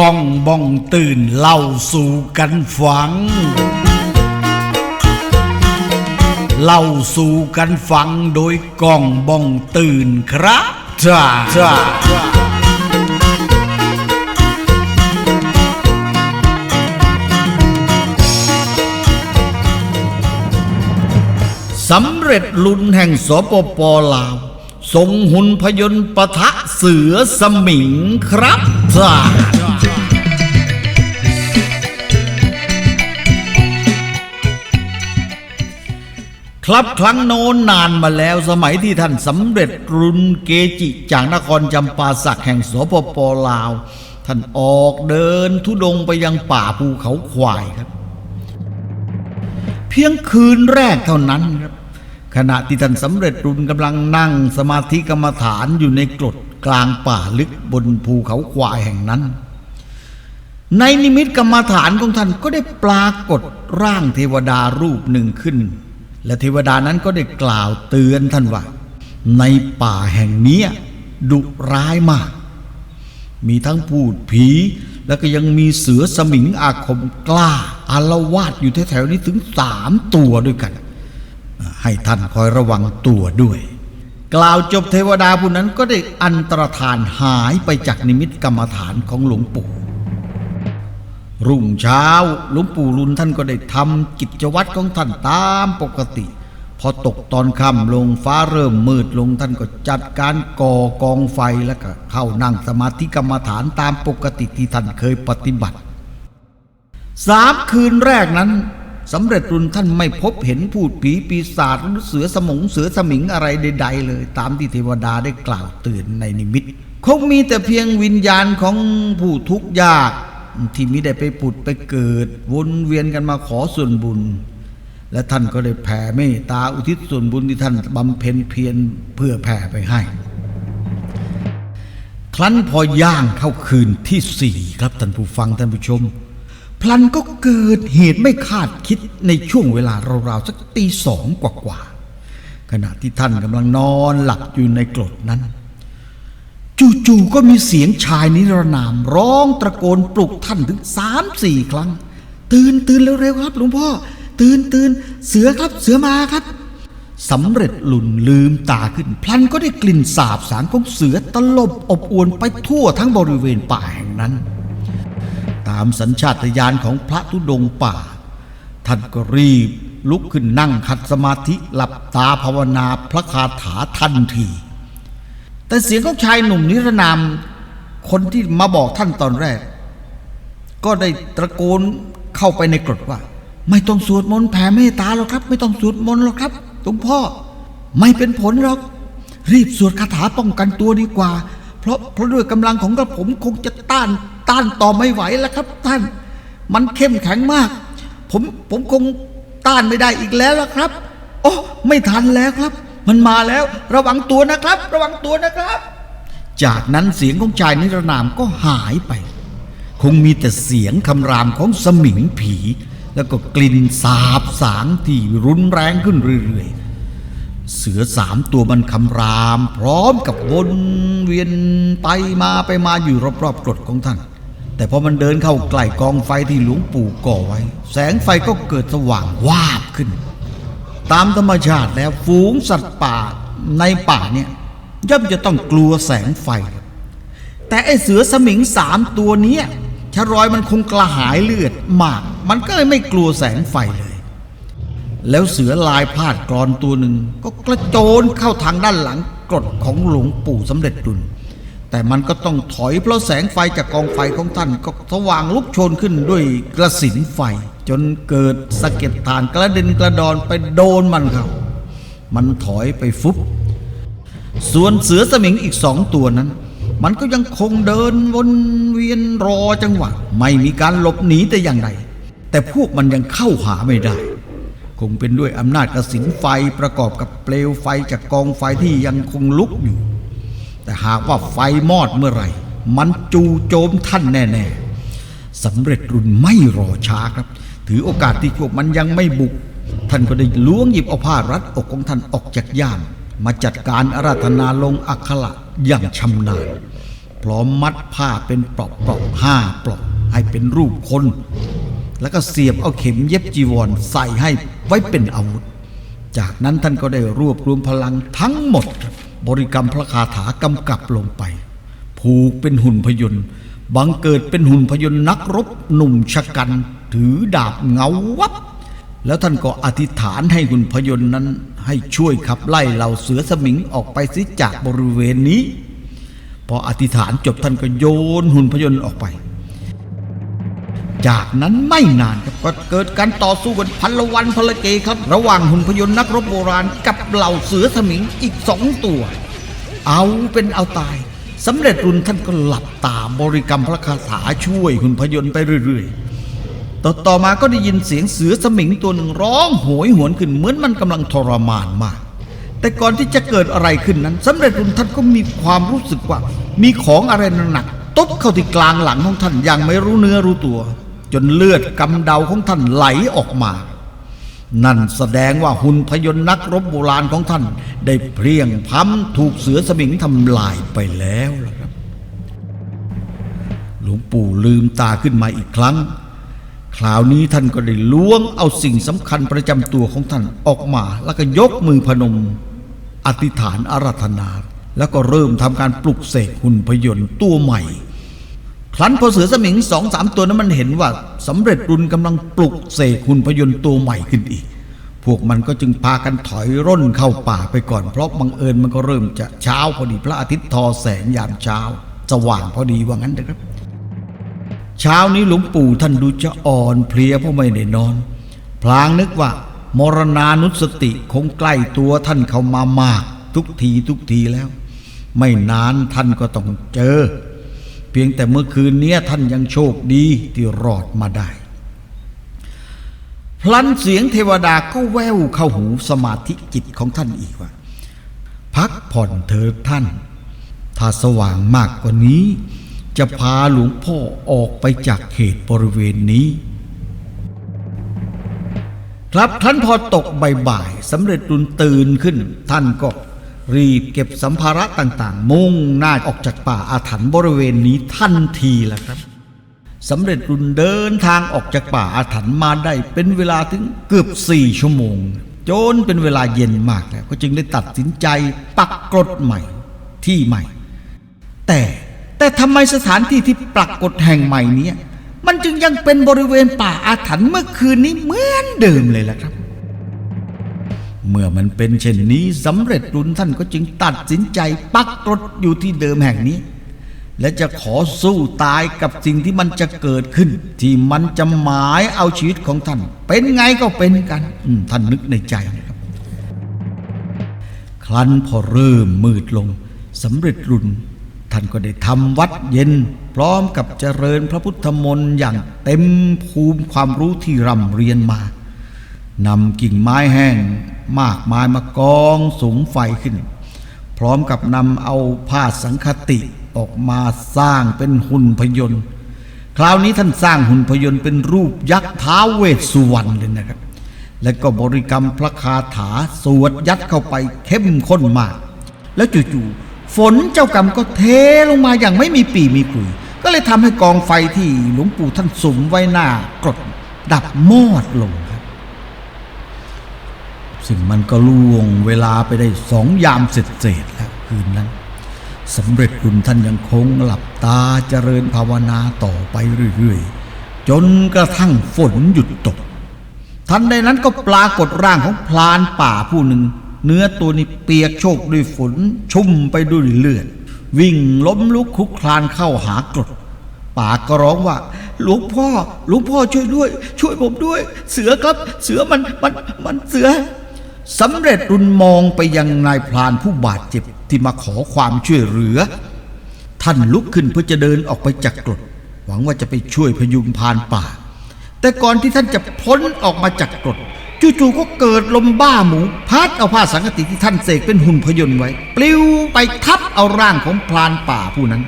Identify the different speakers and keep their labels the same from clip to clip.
Speaker 1: กองบ้องตื่นเล่าสู่กันฟัง เล่าสู่กันฟังโดยกองบ้องตื่นครับจ้าจ้าสำเร็จลุนแห่งสปปลาวทรงหุ่นพยนต์ปะทะเสือสมิงครับจ้า ครับครั้งโน้นนานมาแล้วสมัยที่ท่านสำเร็จรุนเกจิจากนครจำปาสักแห่งสปปลาว ท่านออกเดินทุดงไปยังป่าภูเขาควายครับ เพียงคืนแรกเท่านั้นครับขณะที่ท่านสำเร็จรุนกำลังนั่งสมาธิกรรมฐานอยู่ในกรดกลางป่าลึกบนภูเขาควายแห่งนั้น ในนิมิตกรรมฐานของท่านก็ได้ปรากฏร่างเทวดารูปหนึ่งขึ้น และเทวดานั้นก็ได้กล่าวเตือนท่านว่า ในป่าแห่งนี้ดุร้ายมาก มีทั้งพูดผี แล้วก็ยังมีเสือสมิงอาคมกล้าอารวาดอยู่แถวๆนี้ถึงสามตัวด้วยกัน ให้ท่านคอยระวังตัวด้วย กล่าวจบเทวดาผู้นั้นก็ได้อันตรธานหายไปจากนิมิตกรรมฐานของหลวงปู่ รุ่งเช้าหลวงปู่ลุนท่านก็ได้ทำกิจวัตรของท่านตามปกติ พอตกตอนค่ำลงฟ้าเริ่มมืดลงท่านก็จัดการก่อกองไฟแล้วก็เข้านั่งสมาธิกรรมฐานตามปกติที่ท่านเคยปฏิบัติสามคืนแรกนั้นสำเร็จรุนท่านไม่พบเห็นพูดผีปีศาจหรือเสือสมงเสือสมิงอะไรใด ๆ เลย ตามที่เทวดาได้กล่าวเตือนในนิมิตคงมีแต่เพียงวิญญาณของผู้ทุกข์ยาก ที่มิได้ไปผุดไปเกิด วนเวียนกันมาขอส่วนบุญ และท่านก็ได้แผ่เมตตาอุทิศส่วนบุญที่ท่านบำเพ็ญเพียรเพื่อแผ่ไปให้ ครั้นพอย่างเข้าคืนที่สี่ครับท่านผู้ฟังท่านผู้ชม พลันก็เกิดเหตุไม่คาดคิดในช่วงเวลาราวๆสักตีสองกว่าๆขณะที่ท่านกำลังนอนหลับอยู่ในกรดนั้น จู่ๆก็มีเสียงชายนิรนาม ร้องตะโกนปลุกท่านถึงสามสี่ครั้ง ตื่นตื่นเร็วๆครับ หลวงพ่อ ตื่นตื่นเสือครับเสือมาครับสำเร็จหลุนลืมตาขึ้น พลันก็ได้กลิ่นสาบสารของเสือตลบอบอวนไปทั่วทั้งบริเวณป่าแห่งนั้น ตามสัญชาตญาณของพระธุดงป่า ท่านก็รีบลุกขึ้นนั่งขัดสมาธิหลับตาภาวนาพระคาถาทันที แต่เสียงของชายหนุ่มนิรนาม คนที่มาบอกท่านตอนแรก ก็ได้ตะโกนเข้าไปในกรดว่า ไม่ต้องสวดมนต์แผ่เมตตาหรอกครับ ไม่ต้องสวดมนต์หรอกครับหลวงพ่อไม่เป็นผลหรอก รีบสวดคาถาป้องกันตัวดีกว่า เพราะเพราะด้วยกำลังของกระผมคงจะต้านต้านต่อไม่ไหวแล้วครับ ท่าน มันเข้มแข็งมาก ผมผมคงต้านไม่ได้อีกแล้วละครับ โอ้ไม่ทันแล้วครับ มันมาแล้วระวังตัวนะครับ ระวังตัวนะครับ จากนั้นเสียงของชายนิรนามก็หายไป คงมีแต่เสียงคำรามของสมิงผี แล้วก็กลิ่นสาบสางที่รุนแรงขึ้นเรื่อยๆ เสือสามตัวมันคำราม พร้อมกับวนเวียนไปมาไปมาอยู่รอบๆกรดของท่านแต่พอมันเดินเข้าใกล้กองไฟที่หลวงปู่ก่อไว้ แสงไฟก็เกิดสว่างวาบขึ้น ตามธรรมชาติแล้วฝูงสัตว์ป่าในป่าเนี่ยย่อมจะต้องกลัวแสงไฟ แต่ไอเสือสมิงสามตัวเนี้ยชะรอยมันคงกระหายเลือดมาก มันก็เลยไม่กลัวแสงไฟเลย แล้วเสือลายพาดกรอนตัวหนึ่งก็กระโจนเข้าทางด้านหลังกรดของหลวงปู่สำเร็จดุลแต่มันก็ต้องถอยเพราะแสงไฟจากกองไฟของท่านก็สว่างลุกโชนขึ้นด้วยกระสินไฟจนเกิดสะเก็ดฐานกระด็นกระดอนไปโดนมันเขามันถอยไปฟุบส่วนเสือสมิงอีกสองตัวนั้น มันก็ยังคงเดินวนเวียนรอจังหวะ ไม่มีการหลบหนีแต่อย่างใดแต่พวกมันยังเข้าหาไม่ได้ คงเป็นด้วยอำนาจกระสินไฟประกอบกับเปลวไฟจากกองไฟที่ยังคงลุกอยู่ แต่หากว่าไฟมอดเมื่อไหร่ มันจูโจมท่านแน่ ๆสำเร็จรุนไม่รอช้าครับ ถือโอกาสที่พวกมันยังไม่บุก ท่านก็ได้ล้วงหยิบเอาผ้ารัดอกของท่านออกจากย่ามมาจัดการอาราธนาลงอักขระอย่างชำนาญพร้อมมัดผ้าเป็นปลอกปลอกห้าปลอกให้เป็นรูปคน แล้วก็เสียบเอาเข็มเย็บจีวรใส่ให้ไว้เป็นอาวุธ จากนั้นท่านก็ได้รวบรวมพลังทั้งหมด บริกรรมพระคาถากำกับลงไป ผูกเป็นหุ่นพยนต์บังเกิดเป็นหุ่นพยนต์นักรบหนุ่มชะกัน ถือดาบเงาวับ แล้วท่านก็อธิษฐานให้หุ่นพยนต์นั้น ให้ช่วยขับไล่เหล่าเสือสมิงออกไปสิจากบริเวณนี้ พออธิษฐานจบท่านก็โยนหุ่นพยนต์ออกไป จากนั้นไม่นานครับก็เกิดการต่อสู้กันพันละวันพละเกครับ ระหว่างหุ่นพยนต์นักรบโบราณกับเหล่าเสือสมิงอีกสองตัว เอาเป็นเอาตายสำเร็จรุนท่านก็หลับตาบริกรรมพระคาถาช่วยหุ่นพยนต์ไปเรื่อยๆ ต่อต่อมาก็ได้ยินเสียงเสือสมิงตัวหนึ่งร้องโหยหวนขึ้นเหมือนมันกำลังทรมานมาก แต่ก่อนที่จะเกิดอะไรขึ้นนั้นสำเร็จรุนท่านก็มีความรู้สึกว่า มีของอะไรหนักๆตบเข้าที่กลางหลังของท่านอย่างไม่รู้เนื้อรู้ตัว จนเลือดกำเดาของท่านไหลออกมา นั่นแสดงว่าหุ่นพยนต์นักรบโบราณของท่าน ได้เพลียงพล้ำถูกเสือสมิงทำลายไปแล้วล่ะครับ หลวงปู่ลืมตาขึ้นมาอีกครั้ง คราวนี้ท่านก็ได้ล้วงเอาสิ่งสำคัญประจำตัวของท่านออกมา แล้วก็ยกมือพนม อธิษฐานอารัธนา แล้วก็เริ่มทำการปลุกเสกหุ่นพยนต์ตัวใหม่ครั้นพอเสือสมิงสองสามตัวนั้นมันเห็นว่าสำเร็จรุนกำลังปลุกเสกหุ่นพยนต์ตัวใหม่ขึ้นอีก พวกมันก็จึงพากันถอยร่นเข้าป่าไปก่อนเพราะบังเอิญมันก็เริ่มจะเช้าพอดีพระอาทิตย์ทอแสงยามเช้าสว่างพอดีว่างั้นนะครับ เช้านี้หลวงปู่ท่านดูจะอ่อนเพลียเพราะไม่ได้นอน พลางนึกว่า มรณานุสติคงใกล้ตัวท่านเข้ามามาก ทุกทีทุกทีแล้ว ไม่นานท่านก็ต้องเจอ เพียงแต่เมื่อคืนนี้ท่านยังโชคดีที่รอดมาได้ พลันเสียงเทวดาก็แววเข้าหูสมาธิจิตของท่านอีกว่า พักผ่อนเถิดท่าน ถ้าสว่างมากกว่านี้ จะพาหลวงพ่อออกไปจากเขตบริเวณนี้ ครับท่านพอตกบ่ายๆสำเร็จรุนตื่นขึ้น ท่านก็รีบเก็บสัมภาระต่างๆ มุ่งหน้าออกจากป่าอาถรรพ์บริเวณนี้ทันทีแหละครับสำเร็จรุนเดินทางออกจากป่าอาถรรพ์มาได้เป็นเวลาถึงเกือบสี่ชั่วโมง จนเป็นเวลาเย็นมากแล้วก็จึงได้ตัดสินใจปักกรดใหม่ที่ใหม่ แต่ แต่ทำไมสถานที่ที่ปรากฏแห่งใหม่นี้ มันจึงยังเป็นบริเวณป่าอาถรรพ์เมื่อคืนนี้เหมือนเดิมเลยล่ะครับ เมื่อมันเป็นเช่นนี้สำเร็จรุนท่านก็จึงตัดสินใจปักรถอยู่ที่เดิมแห่งนี้ และจะขอสู้ตายกับสิ่งที่มันจะเกิดขึ้น ที่มันจะหมายเอาชีวิตของท่าน เป็นไงก็เป็นกันท่านนึกในใจนะครับครั้นพอเริ่มมืดลงสำเร็จรุน ท่านก็ได้ทำวัดเย็น พร้อมกับเจริญพระพุทธมนต์อย่างเต็มภูมิความรู้ที่ร่ำเรียนมานำกิ่งไม้แห้งมากมายมากองสุมไฟขึ้น พร้อมกับนำเอาผ้าสังคติออกมาสร้างเป็นหุ่นพยนต์ คราวนี้ท่านสร้างหุ่นพยนต์เป็นรูปยักษ์ท้าเวสสุวรรณเลยนะครับ และก็บริกรรมพระคาถาสวดยัดเข้าไปเข้มข้นมาก แล้วจู่ๆ ฝนเจ้ากรรมก็เทลงมาอย่างไม่มีปีมีคุยก็เลยทำให้กองไฟที่หลวงปู่ท่านสุมไว้หน้ากรดดับมอดลงครับซึ่งมันก็ล่วงเวลาไปได้สองยามเสร็จเสร็จแล้วคืนนั้นสำเร็จคุณท่านยังคงหลับตาเจริญภาวนาต่อไปเรื่อยๆ จนกระทั่งฝนหยุดตก ทันใดนั้นก็ปรากฏร่างของพลานป่าผู้หนึ่ง เนื้อตัวนี้เปียกโชกด้วยฝน ชุ่มไปด้วยเลือด วิ่งล้มลุกคลุกคลานเข้าหากรดป่าก็ร้องว่าหลวงพ่อหลวงพ่อช่วยด้วย ช่วยผมด้วย เสือครับ เสือมันมันมันเสือสำเร็จรุนมองไปยังนายพรานผู้บาดเจ็บที่มาขอความช่วยเหลือ ท่านลุกขึ้นเพื่อจะเดินออกไปจากกรด หวังว่าจะไปช่วยพยุงพานป่า แต่ก่อนที่ท่านจะพ้นออกมาจากกรด จู่ๆก็เกิดลมบ้าหมู พัดเอาผ้าสังกติที่ท่านเสกเป็นหุ่นพยนต์ไว้ ปลิวไปทับเอาร่างของพรานป่าผู้นั้น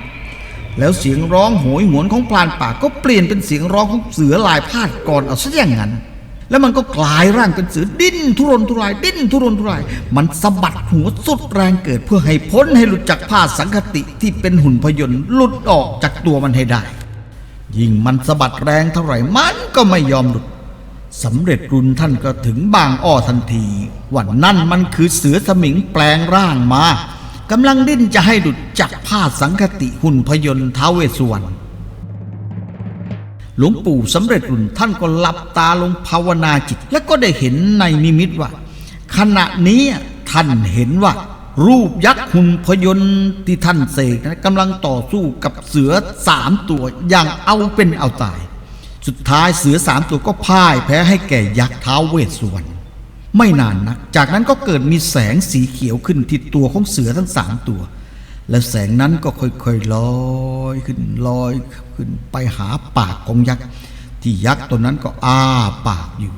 Speaker 1: แล้วเสียงร้องโหยหวนของพรานป่าก็เปลี่ยนเป็นเสียงร้องของเสือลายพาดก่อนเอาซะอย่างนั้น แล้วมันก็กลายร่างเป็นเสือดิ้นทุรนทุรายดิ้นทุรนทุราย มันสะบัดหัวสุดแรงเกิดเพื่อให้พ้นให้หลุดจากผ้าสังคติที่เป็นหุ่นพยนต์หลุดออกจากตัวมันให้ได้ ยิ่งมันสะบัดแรงเท่าไหร่มันก็ไม่ยอมหลุด สำเร็จรุนท่านก็ถึงบางอ้อทันทีว่านั่นมันคือเสือสมิงแปลงร่างมากำลังดิ้นจะให้หลุดจากผ้าสังคติหุ่นพยนต์ท้าเวสวรรณหลวงปู่สำเร็จรุ่นท่านก็หลับตาลงภาวนาจิต แล้วก็ได้เห็นในนิมิตว่า ขณะนี้ท่านเห็นว่า รูปยักษ์หุ่นพยนต์ที่ท่านเสกนะกำลังต่อสู้กับเสือสามตัวอย่างเอาเป็นเอาตาย สุดท้ายเสือสามตัวก็พ่ายแพ้ให้แก่ยักษ์ท้าวเวสสุวรรณไม่นานนัก จากนั้นก็เกิดมีแสงสีเขียวขึ้นที่ตัวของเสือทั้งสามตัว และแสงนั้นก็ค่อยๆลอยขึ้นลอยขึ้นไปหาปากของยักษ์ที่ยักษ์ตัวนั้นก็อ้าปากอยู่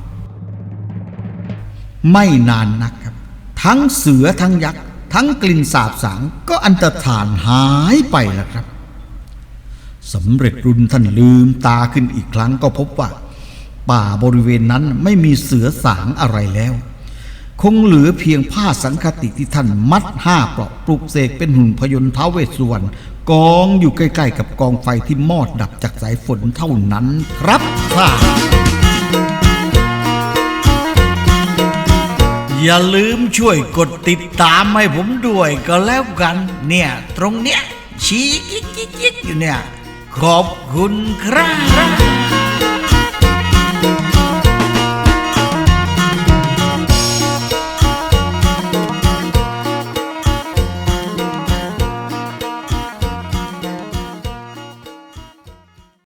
Speaker 1: ไม่นานนักครับ ทั้งเสือทั้งยักษ์ทั้งกลิ่นสาบสางก็อันตรธานหายไปแล้วครับ สำเร็จรุนท่านลืมตาขึ้นอีกครั้งก็พบว่า ป่าบริเวณนั้นไม่มีเสือสางอะไรแล้ว คงเหลือเพียงผ้าสังคติที่ท่านมัดห้าเปราะปลุกเสกเป็นหุ่นพยนต์ท้าเวสุวรรณกองอยู่ใกล้ๆกับกองไฟที่มอดดับจากสายฝนเท่านั้นครับท่านอย่าลืมช่วยกดติดตามให้ผมด้วยก็แล้วกัน เนี่ย ตรงเนี้ยชี้กิ๊กกิ๊กกิ๊กอยู่เนี่ย ขอบคุณครับ